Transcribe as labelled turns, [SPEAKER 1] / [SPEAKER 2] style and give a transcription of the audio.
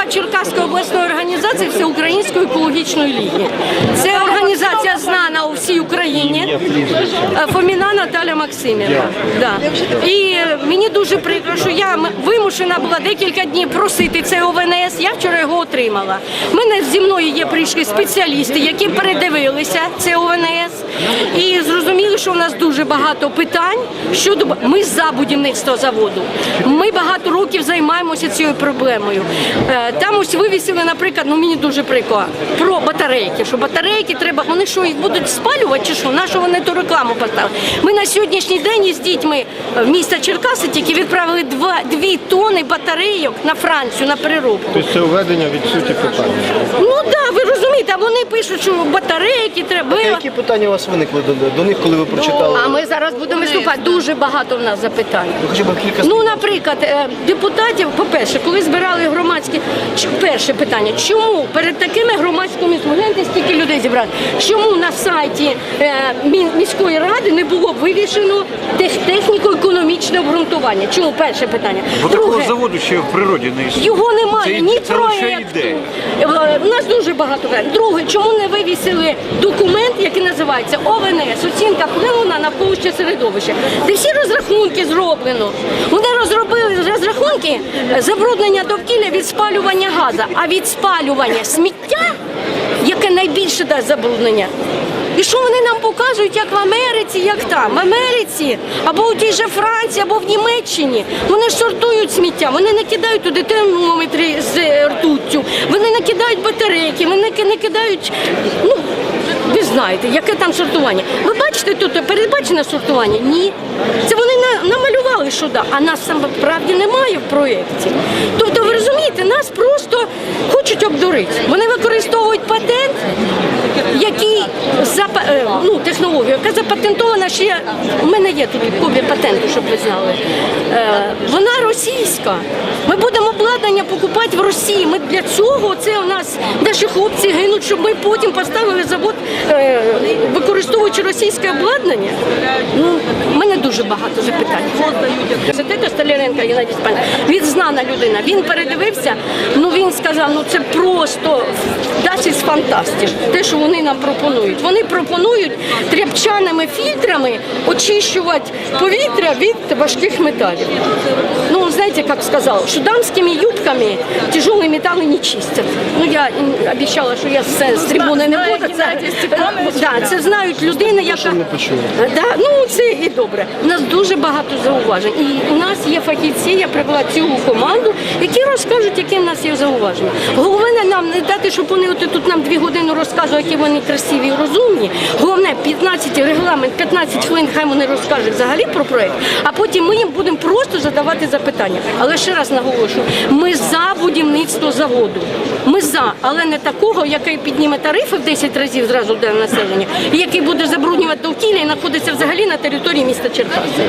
[SPEAKER 1] голова Черкаської обласної організації Всеукраїнської екологічної ліги. Це Україні. Е, Фоміна Наталя Максимівна. Да. І мені дуже прикро, що я вимушена була декілька днів просити цей ОВНС. Я вчора його отримала. Мене зі мною є прийшли спеціалісти, які передивилися це ОВНС і зрозуміли, що у нас дуже багато питань щодо ми за будівництво заводу. Ми багато років займаємося цією проблемою. Е, Там ось вивісили, наприклад, ну мені дуже прикро, про батарейки. Що батарейки треба, вони що їх будуть спалювати чи що? На що вони ту рекламу поставили? Ми на сьогоднішній день із дітьми в місто Черкаси тільки відправили два дві тони батарейок на Францію на переробку.
[SPEAKER 2] Тобто це введення від суті.
[SPEAKER 1] Ну так, да, ви розумієте, а вони пишуть, що батарейки треба.
[SPEAKER 2] Які питання у вас виникли до, до них, коли ви прочитали?
[SPEAKER 1] А ми зараз будемо виступати. Дуже багато в нас запитань.
[SPEAKER 2] Ну, Хоча б кілька
[SPEAKER 1] Ну, наприклад, е, депутатів, по-перше, коли збирали громадські, перше питання, чому перед такими громадськими гляньте, стільки людей зібрали, чому на сайті е, міської ради не було вивішено тех- техніко-економічне обґрунтування? Чому перше питання?
[SPEAKER 3] Бо такого заводу ще в природі не існує.
[SPEAKER 1] його немає,
[SPEAKER 3] Це-
[SPEAKER 1] ні
[SPEAKER 3] це
[SPEAKER 1] проєкту.
[SPEAKER 3] ідея.
[SPEAKER 1] Е, У нас дуже багато питань. Друге, чому не вивісили документ, який називається ОВНС, оцінка впливу на навколишнє середовище, де всі розрахунки зроблено. Вони розробили розрахунки забруднення довкілля від спалювання газу, а від спалювання сміття, яке найбільше дасть забруднення. І що вони нам показують, як в Америці, як там? В Америці, або у тій же Франції, або в Німеччині. Вони ж сортують сміття, вони не кидають туди термометри з е, ртуттю, вони не кидають батарейки, вони не кидають. Ну, ви знаєте, яке там сортування. Ви бачите тут передбачене сортування? Ні. Це вони на- намалювали, що да, а нас саме правді немає в проєкті. Тобто, ви розумієте, нас просто хочуть обдурити. Вони використовують патент, який е, ну, технологію, яка запатентована ще. У мене є тут копія патенту, щоб ви знали. Е, вона російська. Ми будемо обладнання покупати в Росії. Ми для цього це у нас наші хлопці гинуть, щоб ми потім поставили завод, е, використовуючи російське обладнання. Ну, в мене дуже багато запитань. Те, Столяренко Геннадій Степанович, він знана людина. Він передивився, ну він сказав, ну це просто дасить фантастиш. Те, що вони нам пропонують. Вони пропонують тряпчаними фільтрами очищувати повітря від важких металів. Ну, знаете, как сказал, что дамскими юбками тяжелые металлы не чистят. Ну, я обіцяла, що я з, з трибуни не буду. Це, да, це знають людини, яка... Да, ну, це і добре. У нас дуже багато зауважень. І у нас є фахівці, я привела цілу команду, які розкажуть, які в нас є зауваження. Нам не дати, щоб вони от тут нам дві години розказують, які вони красиві і розумні. Головне 15 регламент, 15 хвилин, хай вони розкажуть взагалі про проект, а потім ми їм будемо просто задавати запитання. Але ще раз наголошую, ми за будівництво заводу. Ми за, але не такого, який підніме тарифи в 10 разів зразу для населення, і який буде забруднювати довкілля і знаходиться взагалі на території міста Черкаси.